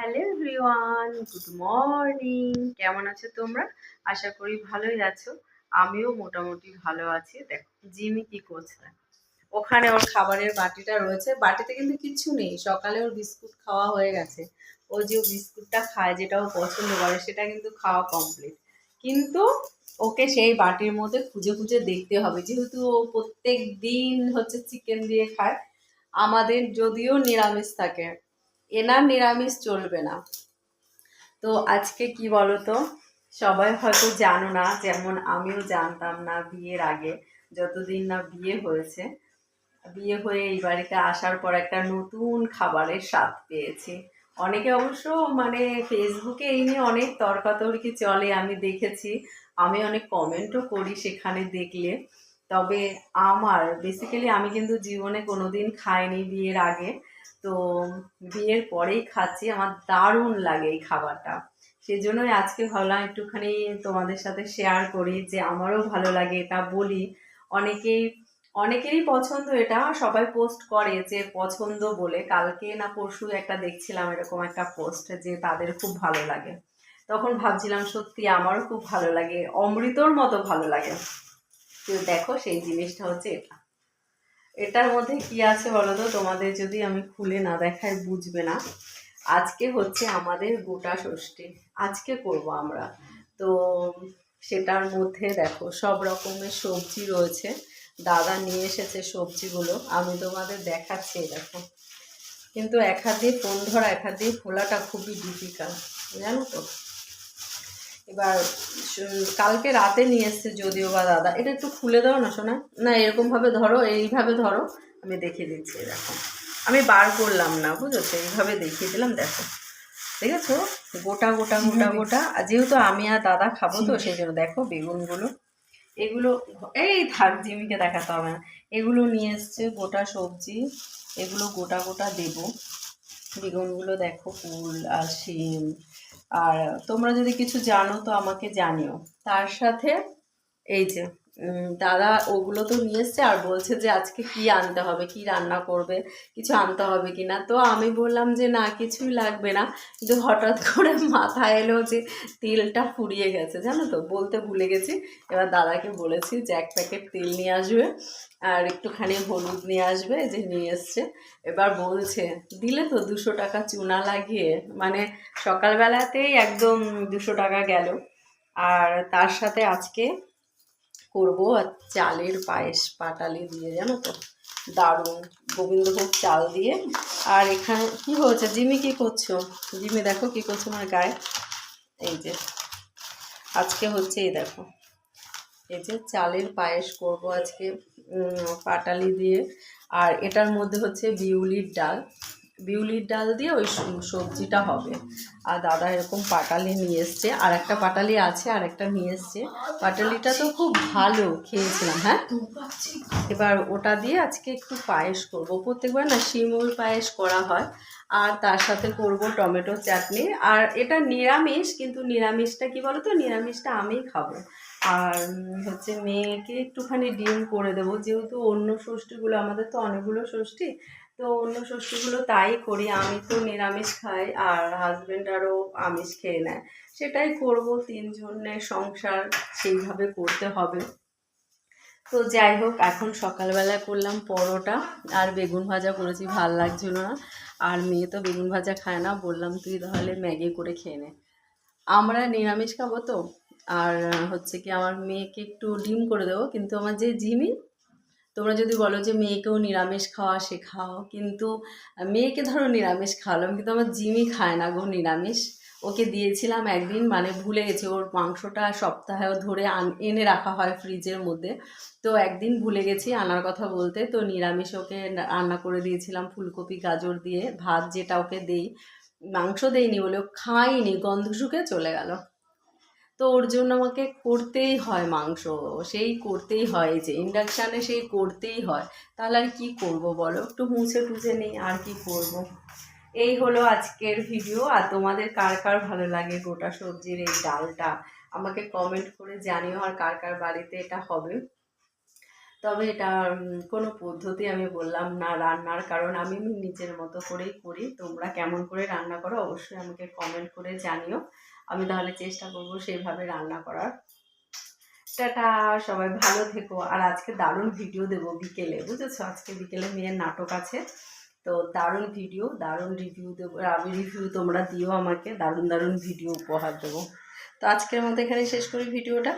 Hello everyone, good morning. কেমন আছো তোমরা? আশা করি ভালোই আছো। আমিও মোটামুটি ভালো আছি। দেখো, জিমি কি করছে? ওখানে ওর খাবারের বাটিটা রয়েছে। বাটিতে কিন্তু কিচ্ছু নেই। সকালে ওর বিস্কুট খাওয়া হয়ে গেছে। ও যে বিস্কুটটা খায়, যেটা ও পছন্দ করে, সেটা কিন্তু খাওয়া কমপ্লিট কিন্তু ওকে সেই বাটির মধ্যে খুঁজে খুঁজে দেখতে হবে। যেহেতু ও প্রত্যেক দিন হচ্ছে চিকেন দিয়ে খায়, আমাদের যদিও নিরামিষ থাকে। এনার নিরামিষ চলবে না। তো আজকে কি বলতো? সবাই হয়তো জানো না, যেমন আমিও জানতাম না বিয়ের আগে, যতদিন না বিয়ে হয়েছে। বিয়ে হয়ে এই বাড়িতে আসার পর একটা নতুন খাবারের স্বাদ পেয়েছি। অনেকে অবশ্য মানে ফেসবুকে এই নিয়ে অনেক তর্কাতর্কি চলে, আমি দেখেছি। আমি অনেক কমেন্টও করি সেখানে দেখলে। তবে আমার বেসিক্যালি আমি কিন্তু জীবনে কোনোদিন খাইনি বিয়ের আগে। তো বিয়ের পরেই খাচ্ছি, আমার দারুণ লাগে এই খাবারটা। সেই জন্যই আজকে ভাবলাম একটুখানি তোমাদের সাথে শেয়ার করি যে আমারও ভালো লাগে এটা বলি। অনেকেই, অনেকেরই পছন্দ এটা, সবাই পোস্ট করে যে পছন্দ বলে। কালকে না পরশু একটা দেখছিলাম এরকম একটা পোস্ট যে তাদের খুব ভালো লাগে। তখন ভাবছিলাম সত্যি আমারও খুব ভালো লাগে, অমৃতর মতো ভালো লাগে। তো দেখো সেই জিনিসটা হচ্ছে এটা। এটার মধ্যে কি আছে বলো তো তোমাদের যদি আমি খুলে না দেখাই বুঝবে না। আজকে হচ্ছে আমাদের গোটা ষষ্ঠী। আজকে করব আমরা। তো সেটার মধ্যে দেখো, সব রকমের সবজি রয়েছে। দাদা নিয়ে এসেছে সবজিগুলো। আমি তোমাদের দেখাচ্ছি, দেখো। কিন্তু এক হাত দিয়ে ফোন ধরা, এক হাত দিয়ে খোলাটা খুবই ডিফিকাল্ট জানো তো? এবার কালকে রাতে নিয়ে এসছে যদিও বা দাদা এটা একটু খুলে দাও না শোনা না এরকমভাবে ধরো এইভাবে ধরো আমি দেখিয়ে দিচ্ছি দেখো। আমি বার করলাম না বুঝেছ? এইভাবে দেখিয়ে দিলাম দেখো। ঠিক আছে গোটা গোটা গোটা গোটা। আর যেহেতু আমি আর দাদা খাব তো সেই জন্য দেখো বেগুনগুলো। এগুলো এই থাক জিমিকে দেখাতে হবে না। এগুলো নিয়ে এসছে গোটা সবজি। এগুলো গোটা গোটা দেবো। বেগুনগুলো দেখো ফুল আর শিম। আর তোমরা যদি কিছু জানো তো আমাকে জানিও। তার সাথে এই যে দাদা ওগুলো তো নিয়ে এসছে আর বলছে যে আজকে কি আনতে হবে, কি রান্না করবে, কিছু আনতে হবে কি না তো আমি বললাম যে না, কিছুই লাগবে না। কিন্তু হঠাৎ করে মাথায় এলো যে তেলটা ফুরিয়ে গেছে, জানো তো, বলতে ভুলে গেছি। এবার দাদাকে বলেছি যে এক প্যাকেট তেল নিয়ে আসবে, আর একটুখানি হলুদ নিয়ে আসবে যে নিয়ে এসছে। এবার বলছে, দিলে তো দুশো টাকা চুনা লাগিয়ে মানে সকালবেলাতেই একদম দুশো টাকা গেল। আর তার সাথে আজকে করব আর চালের পায়েস পাটালি দিয়ে, জানো তো? দারুণ। গোবিন্দভোগ চাল দিয়ে। আর এখানে কি হয়েছে? জিমি কি করছ? জিমি দেখো কি করছ আমার গায়ে। এই যে, আজকে হচ্ছে এই দেখো। এই যে চালের পায়েস করব আজকে পাটালি দিয়ে। আর এটার মধ্যে হচ্ছে বিউলির ডাল। বিউলির ডাল দিয়ে ওই সবজিটা হবে। আর দাদা এরকম পাটালি নিয়ে এসছে। আর একটা পাটালি আছে, আর একটা নিয়ে এসছে। পাটালিটা তো খুব ভালো খেয়েছিলাম হ্যাঁ? এবার ওটা দিয়ে আজকে একটু পায়েস করব। প্রত্যেকবার না শিমুল পায়েস করা হয়। আর তার সাথে করব টমেটো চাটনি। আর এটা নিরামিষ, কিন্তু নিরামিষটা কি বলো তো নিরামিষটা আমিই খাব। আর হচ্ছে মেয়েকে একটুখানি ডিম করে দেবো। যেহেতু অন্য ষষ্ঠীগুলো আমাদের তো অনেকগুলো ষষ্ঠী তো অন্য ষষ্ঠীগুলো তাই করি। আমি তো নিরামিষ খাই আর হাজব্যান্ড আরও আমিষ খেয়ে নেয়। সেটাই করব তিনজনের সংসার সেইভাবে করতে হবে। তো যাই হোক, এখন সকালবেলা করলাম পরোটা আর বেগুন ভাজা করেছি, ভালো লাগছিল না। আর মেয়ে তো বেগুন ভাজা খায় না, বললাম তুই তাহলে ম্যাগি করে খেয়ে নে। আমরা নিরামিষ খাব তো? আর হচ্ছে কি, আমার মেয়েকে একটু ডিম করে দেবো, কিন্তু আমার যে জিমি তোমরা যদি বলো যে মেয়েকেও নিরামিষ খাওয়া শেখাও, কিন্তু মেয়েকে ধরো নিরামিষ খাওয়ালাম, কিন্তু আমার জিমি খায় না গো নিরামিষ। ওকে দিয়েছিলাম একদিন মানে ভুলে গেছে, ওর মাংসটা সপ্তাহে ধরে এনে রাখা হয় ফ্রিজের মধ্যে। তো একদিন ভুলে গেছি আনার কথা বলতে, তো নিরামিষ ওকে রান্না করে দিয়েছিলাম ফুলকপি, গাজর দিয়ে, ভাত যেটা ওকে দেই, মাংস দেইনি বলে খাইনি, গন্ধ শুকে চলে গেল। তো ওর জন্য আমাকে করতেই হয় মাংস। সেই করতেই হয়, যে ইন্ডাকশানে সেই করতেই হয়। তাহলে আর কী করব বলো? একটু মুছে টুছে নেই, আর কি করব। এই হলো আজকের ভিডিও আর তোমাদের কার কার ভালো লাগে গোটা সবজির এই ডালটা? আমাকে কমেন্ট করে জানিও আর কার কার বাড়িতে এটা হবে। তবে এটা কোনো পদ্ধতি আমি বললাম না রান্নার, কারণ আমি নিজের মতো করেই করি। তোমরা কেমন করে রান্না করো অবশ্যই আমাকে কমেন্ট করে জানিও। আমি তাহলে চেষ্টা করব সেইভাবে রান্না করার। টাটা, সবাই ভালো থেকো। আর আজকে দারুণ ভিডিও দেব বিকেলে, বুঝেছ? আজকে বিকেলে মেয়ের নাটক আছে। তো দারুণ ভিডিও দারুণ রিভিউ দেবো। আমি রিভিউ তোমরা দিও আমাকে, দারুণ দারুণ ভিডিও উপহার দেবো। তো আজকের মতো এখানে শেষ করি ভিডিওটা